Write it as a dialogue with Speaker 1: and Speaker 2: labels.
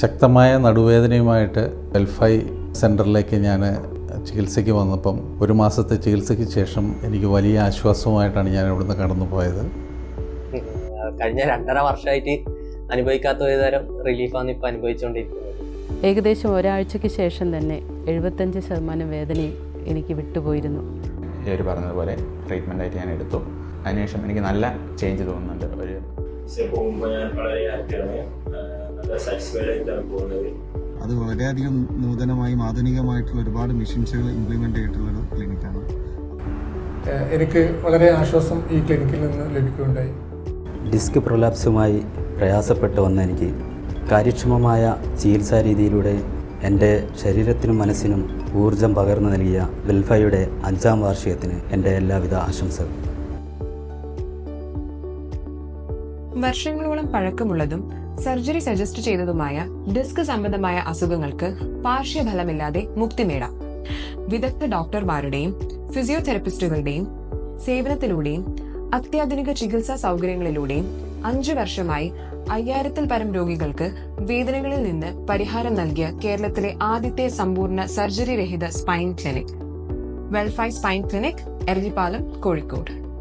Speaker 1: ശക്തമായ നടുവേദനയുമായിട്ട് വെൽഫൈ സെന്ററിലേക്ക് ഞാൻ ചികിത്സയ്ക്ക് വന്നപ്പം ഒരു മാസത്തെ ചികിത്സയ്ക്ക് ശേഷം എനിക്ക് വലിയ ആശ്വാസവുമായിട്ടാണ് ഞാൻ ഇവിടുന്ന് കടന്നു പോയത്
Speaker 2: കഴിഞ്ഞ രണ്ടര വർഷമായിട്ട് അനുഭവിക്കാത്ത ഒരു തരം റിലീഫാണ് ഇപ്പോൾ അനുഭവിച്ചുകൊണ്ടിരിക്കുന്നത്.
Speaker 3: ഏകദേശം ഒരാഴ്ചയ്ക്ക് ശേഷം തന്നെ എഴുപത്തഞ്ച് ശതമാനം വേദനയും എനിക്ക് വിട്ടുപോയിരുന്നു.
Speaker 4: ഇവർ പറഞ്ഞതുപോലെ ട്രീറ്റ്മെന്റ് ആയിട്ട് ഞാൻ എടുത്തു. അതിനുശേഷം എനിക്ക് നല്ല ചേഞ്ച് തോന്നുന്നുണ്ട്. ഒരു
Speaker 5: സാറ്റിസ്ഫൈഡ് ആയിട്ടാണ് പോകുന്നത്?
Speaker 6: അത് വളരെയധികം നൂതനമായും ആധുനികമായിട്ടുള്ള ഒരുപാട് മെഷീൻസുകൾ ഇംപ്ലിമെന്റ് ചെയ്തിട്ടുള്ള ഒരു ക്ലിനിക്കാണ്
Speaker 7: എനിക്ക് വളരെ ആശ്വാസം ഈ ക്ലിനിക്കിൽ നിന്ന് ലഭിക്കുകയുണ്ടായി.
Speaker 8: ഡിസ്ക് പ്രൊലാപ്സുമായി പ്രയാസപ്പെട്ട് വന്ന എനിക്ക് കാര്യക്ഷമമായ ചികിത്സാ രീതിയിലൂടെ എന്റെ ശരീരത്തിനും മനസ്സിനും ഊർജം പകർന്നു നൽകിയ വെൽഫയുടെ അഞ്ചാം വാർഷികത്തിന് എന്റെ എല്ലാവിധ ആശംസകളും
Speaker 9: വർഷങ്ങളോളം പഴക്കമുള്ളതും സർജറി സജസ്റ്റ് ചെയ്തതുമായ ഡിസ്ക് സംബന്ധമായ അസുഖങ്ങൾക്ക് പാർശ്വഫലമില്ലാതെ മുക്തി നേടാം വിദഗ്ധ ഡോക്ടർമാരുടെയും ഫിസിയോതെറപ്പിസ്റ്റുകളുടെയും സേവനത്തിലൂടെയും അത്യാധുനിക ചികിത്സാ സൗകര്യങ്ങളിലൂടെയും അഞ്ചു വർഷമായി അയ്യായിരത്തിൽ പരം രോഗികൾക്ക് വേദനകളിൽ നിന്ന് പരിഹാരം നൽകിയ കേരളത്തിലെ ആദ്യത്തെ സമ്പൂർണ സർജറി രഹിത spine clinic. Welfy spine clinic Eranhipalam Kozhikode.